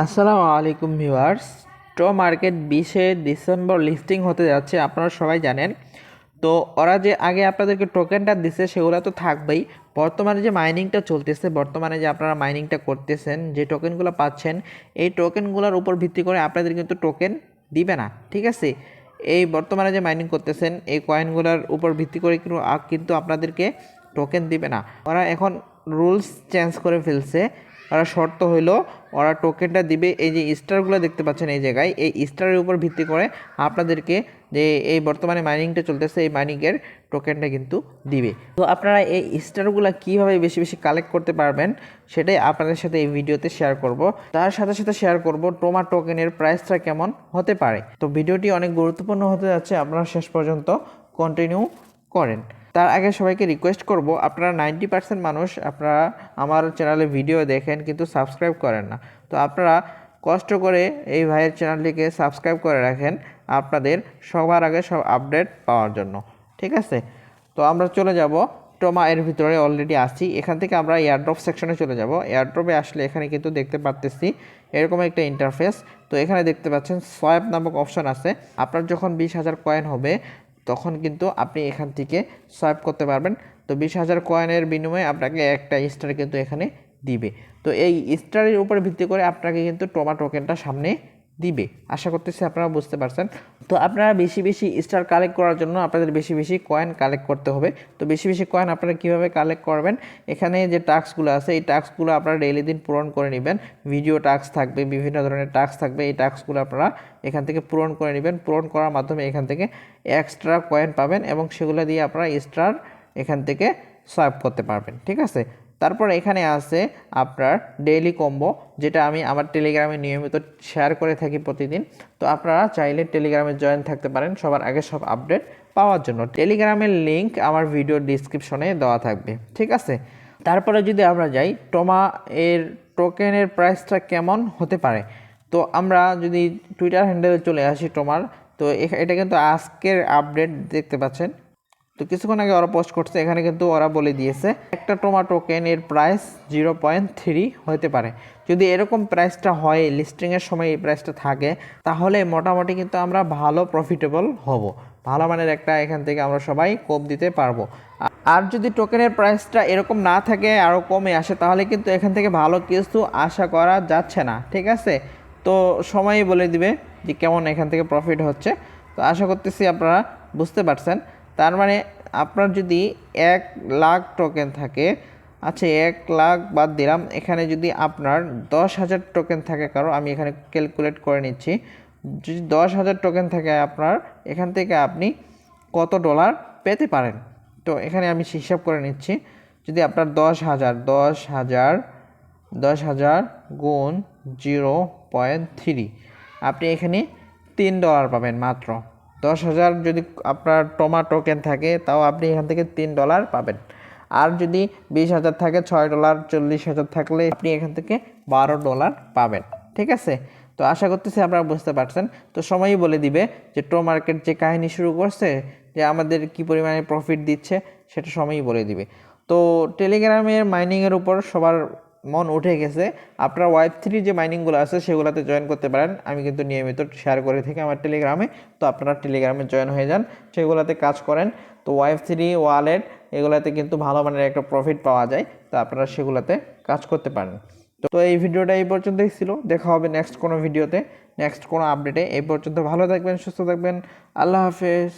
আসসালামু আলাইকুম ভিউয়ার্স। টো মার্কেট বিশে ডিসেম্বর লিস্টিং হতে যাচ্ছে, আপনারা সবাই জানেন। তো ওরা যে আগে আপনাদেরকে টোকেনটা দিছে, সেগুলো তো থাকবেই। বর্তমানে যে মাইনিংটা চলতেছে, বর্তমানে যে আপনারা মাইনিংটা করতেছেন, যে টোকেনগুলো পাচ্ছেন, এই টোকেনগুলোর উপর ভিত্তি করে আপনাদের কিন্তু টোকেন দিবে না, ঠিক আছে? এই বর্তমানে যে মাইনিং করতেছেন, এই কয়েনগুলোর উপর ভিত্তি করে কিন্তু আপনাদেরকে টোকেন দিবে না। ওরা এখন রুলস চেঞ্জ করে ফেলছে। ওরা শর্ত হইল ওরা টোকেনটা দিবে। এই যে স্টারগুলো দেখতে পাচ্ছেন এই জায়গায়, এই স্টারের উপর ভিত্তি করে আপনাদেরকে যে এই বর্তমানে মাইনিংটা চলতেছে, এই মাইনিংয়ের টোকেনটা কিন্তু দিবে। তো আপনারা এই স্টারগুলো কীভাবে বেশি বেশি কালেক্ট করতে পারবেন, সেটাই আপনাদের সাথে এই ভিডিওতে শেয়ার করব। তার সাথে সাথে শেয়ার করব টোমা টোকেনের প্রাইসটা কেমন হতে পারে। তো ভিডিওটি অনেক গুরুত্বপূর্ণ হতে যাচ্ছে, আপনারা শেষ পর্যন্ত কন্টিনিউ করেন। তার আগে সবাইকে রিকোয়েস্ট করব, আপনারা নাইনটি পার্সেন্ট মানুষ আপনারা আমার চ্যানেলে ভিডিও দেখেন কিন্তু সাবস্ক্রাইব করেন না। তো আপনারা কষ্ট করে এই ভাইয়ের চ্যানেলটিকে সাবস্ক্রাইব করে রাখেন আপনাদের সবার আগে সব আপডেট পাওয়ার জন্য, ঠিক আছে? তো আমরা চলে যাব টোমা এর ভিতরে অলরেডি আসছি এখান থেকে আমরা এয়ারড্রপ সেকশনে চলে যাব। এয়ারড্রপে আসলে এখানে কিন্তু দেখতে পারতেছি এরকম একটা ইন্টারফেস তো এখানে দেখতে পাচ্ছেন সোয়াইপ নামক অপশন আছে। আপনার যখন বিশ হাজার কয়েন হবে তখন কিন্তু আপনি এখান থেকে সোয়াইপ করতে পারবেন। তো বিশ হাজার কয়েনের বিনিময়ে আপনাকে একটা স্টার কিন্তু এখানে দিবে। তো এই স্টারের উপর ভিত্তি করে আপনাকে কিন্তু টোমা টোকেনটা সামনে দিবে। আশা করতেছি আপনারা বুঝতে পারছেন। তো আপনারা বেশি বেশি স্টার কালেক্ট করার জন্য আপনাদের বেশি বেশি কয়েন কালেক্ট করতে হবে। তো বেশি বেশি কয়েন আপনারা কীভাবে কালেক্ট করবেন? এখানে যে টাস্কগুলো আছে, এই টাস্কগুলো আপনারা ডেইলি দিন পূরণ করে নেবেন। ভিডিও টাস্ক থাকবে, বিভিন্ন ধরনের টাস্ক থাকবে। এই টাস্কগুলো আপনারা এখান থেকে পূরণ করে নেবেন। পূরণ করার মাধ্যমে এখান থেকে এক্সট্রা কয়েন পাবেন এবং সেগুলো দিয়ে আপনারা স্টার এখান থেকে সোয়াইপ করতে পারবেন। ঠিক আছে? তারপর এখানে আছে আপনার ডেইলি কম্বো যেটা আমি আমার টেলিগ্রামে নিয়মিত শেয়ার করে থাকি প্রতিদিন। তো আপনারা চাইলে টেলিগ্রামে জয়েন থাকতে পারেন, সবার আগে সব আপডেট পাওয়ার জন্য। টেলিগ্রামের লিংক আমার ভিডিও ডিসক্রিপশনে দেওয়া থাকবে, ঠিক আছে? তারপরে যদি আমরা যাই টোমা এর টোকেনের প্রাইসটা কেমন হতে পারে? তো আমরা যদি টুইটার হ্যান্ডেলে চলে আসি টোমার তো এটা কিন্তু আজকের আপডেট দেখতে পাচ্ছেন। তো কিছুক্ষণ আগে ওরা পোস্ট করছে, এখানে কিন্তু ওরা বলে দিয়েছে, একটা টোমা টোকেন এর প্রাইস জিরো পয়েন্ট থ্রি হতে পারে। যদি এরকম প্রাইসটা হয় লিস্টিংয়ের সময় এই প্রাইসটা থাকে, তাহলে মোটামুটি কিন্তু আমরা ভালো প্রফিটেবল হব। ভালো মানের একটা এখান থেকে আমরা সবাই কোপ দিতে পারব। আর যদি টোকেনের প্রাইসটা এরকম না থাকে আরও কমে আসে, তাহলে কিন্তু এখান থেকে ভালো কিছু আশা করা যাচ্ছে না, ঠিক আছে? তো সময়ই বলে দিবে যে কেমন এখান থেকে প্রফিট হচ্ছে। তো আশা করতেছি আপনারা বুঝতে পারছেন। তার মানে আপনার যদি এক লাখ টোকেন থাকে আচ্ছা এক লাখ বাদ দিলাম, এখানে যদি আপনার দশ হাজার টোকেন থাকে কারও আমি এখানে ক্যালকুলেট করে নিচ্ছি, যদি দশ হাজার টোকেন থাকে আপনার, এখান থেকে আপনি কত ডলার পেতে পারেন? তো এখানে আমি হিসাব করে নিচ্ছি, যদি আপনার দশ হাজার দশ হাজার দশ হাজার গুণ জিরো পয়েন্ট থ্রি আপনি এখানে তিন ডলার পাবেন মাত্র। দশ হাজার যদি আপনার টোমা টোকেন থাকে, তাও আপনি এখান থেকে তিন ডলার পাবেন। আর যদি বিশ হাজার থাকে, ছয় ডলার চল্লিশ হাজার থাকলে আপনি এখান থেকে বারো ডলার পাবেন। ঠিক আছে? তো আশা করতেছি আপনারা বুঝতে পারছেন। তো সময়ই বলে দিবে যে টো মার্কেট যে কাহিনী শুরু করছে, যে আমাদের কি পরিমাণে প্রফিট দিচ্ছে, সেটা সময়ই বলে দিবে। তো টেলিগ্রামের মাইনিংয়ের উপর সবার মন উঠে গেছে। আপনার ওয়াইফ থ্রি যে মাইনিংগুলো আছে, সেগুলোতে জয়েন করতে পারেন। আমি কিন্তু নিয়মিত শেয়ার করে থাকি আমার টেলিগ্রামে তো আপনারা টেলিগ্রামে জয়েন হয়ে যান। সেগুলোতে কাজ করেন। তো ওয়াইফ থ্রি ওয়ালেট এগুলোতে কিন্তু ভালো মানের একটা প্রফিট পাওয়া যায়। তো আপনারা সেগুলোতে কাজ করতে পারেন। তো তো এই ভিডিওটা এই পর্যন্তই ছিল। দেখা হবে নেক্সট কোনো ভিডিওতে নেক্সট কোনো আপডেটে এই পর্যন্ত ভালো থাকবেন, সুস্থ থাকবেন। আল্লাহ হাফেজ।